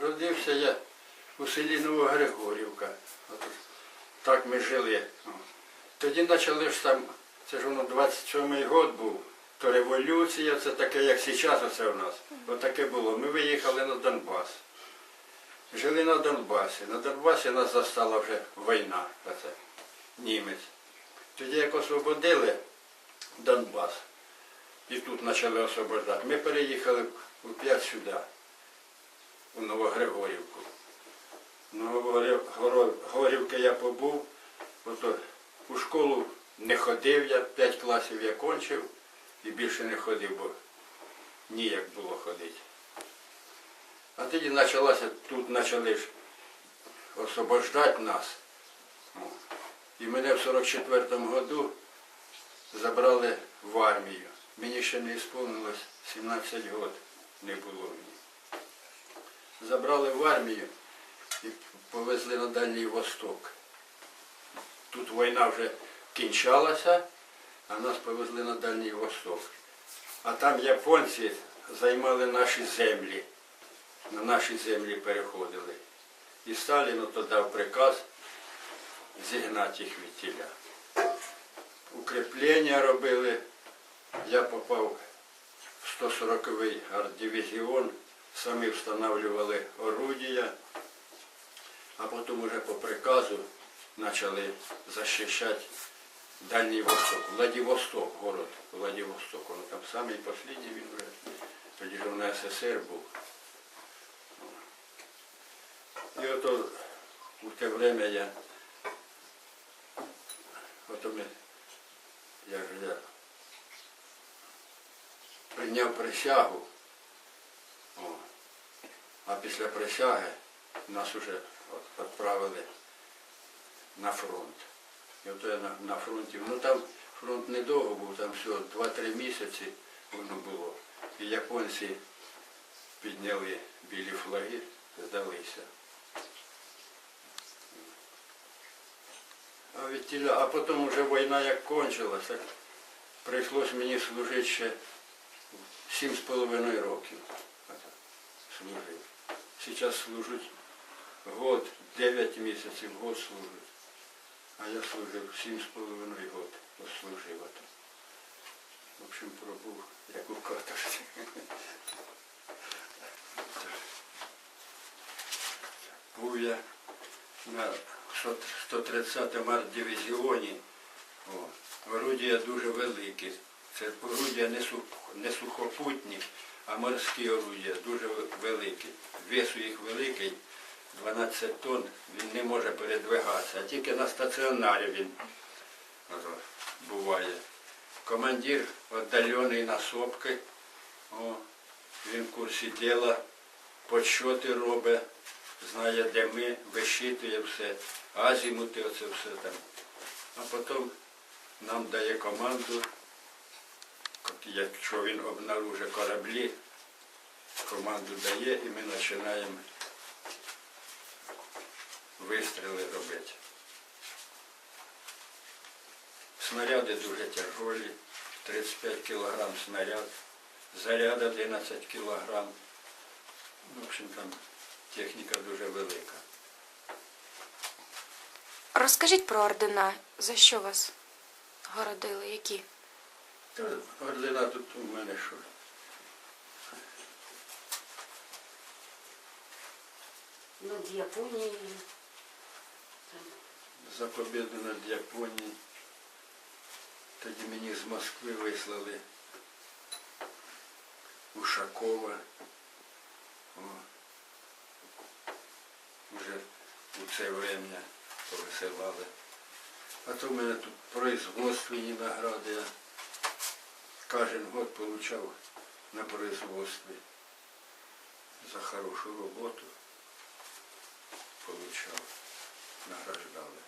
Родився я у селі Новогригорівка. Так ми жили. Тоді почали ж там, це ж воно 27-й год був, то революція, це таке, як зараз оце у нас. Отаке було. Ми виїхали на Донбас. Жили на Донбасі. На Донбасі нас застала вже війна, оце, німець. Тоді як освободили Донбас, і тут почали освобождати, ми переїхали у п'ять сюди, у Новогригорівку. Новогригорівки я побув, ото у школу не ходив я, п'ять класів я кончив і більше не ходив, бо ніяк було ходити. А тоді почалося, тут почали ж освобождати нас. І мене в 44-му году забрали в армію. Мені ще не сповнилось 17 років, не було мені. Забрали в армію і повезли на Дальній Восток. Тут війна вже кінчалася, а нас повезли на Дальній Восток. А там японці займали наші землі, на наші землі переходили. І Сталін то дав приказ зігнати їх від тіля. Укріплення робили. Я попав в 140-й артдивізіон, самі встановлювали орудія, а потім уже по приказу почали захищати Дальній Восток, Владивосток, город Владивосток. Воно там самий останній він вже, тоді ж на СССР був. І ото у те время я, ото ми, я я прийняв присягу, а після присяги нас уже відправили на фронт. І от я на, на фронті, ну там фронт недовго був, там всього 2-3 місяці воно було. І японці підняли білі флаги, здалися. А від а потім вже війна як кончилась, так прийшлось мені служити ще сім з половиною років. Служив. Зараз служуть год, 9 місяців, год служить. А я служив сім з половиною год. Послужив ото. В общем, пробув як у каторжці. Був я на 130-му арт-дивізіоні. О, Орудія дуже великі. Це орудія не сухопутні, а морські орудія, дуже великі. Вес у їх великий, 12 тонн, він не може передвигатися, а тільки на стаціонарі він буває. Командир віддалений на сопки, о, він в курсі діла, подсчоти робить, знає, де ми, вищитує все, азімути, оце все там. А потім нам дає команду, якщо він обнаружить кораблі, команду дає і ми починаємо вистріли робити. Снаряди дуже тяжолі, 35 кг снаряд, заряд 11 кг. В общем, там техніка дуже велика. Розкажіть про ордена. За що вас городили? Які? Та ордена тут у мене що? над Японією. Там, За победу над Японією. Тоді мені з Москви вислали Ушакова. О. Уже у це время повисилали. А то в мене тут производственні награди. Кожен год получав на производстві за хорошу роботу. Получав, награждали.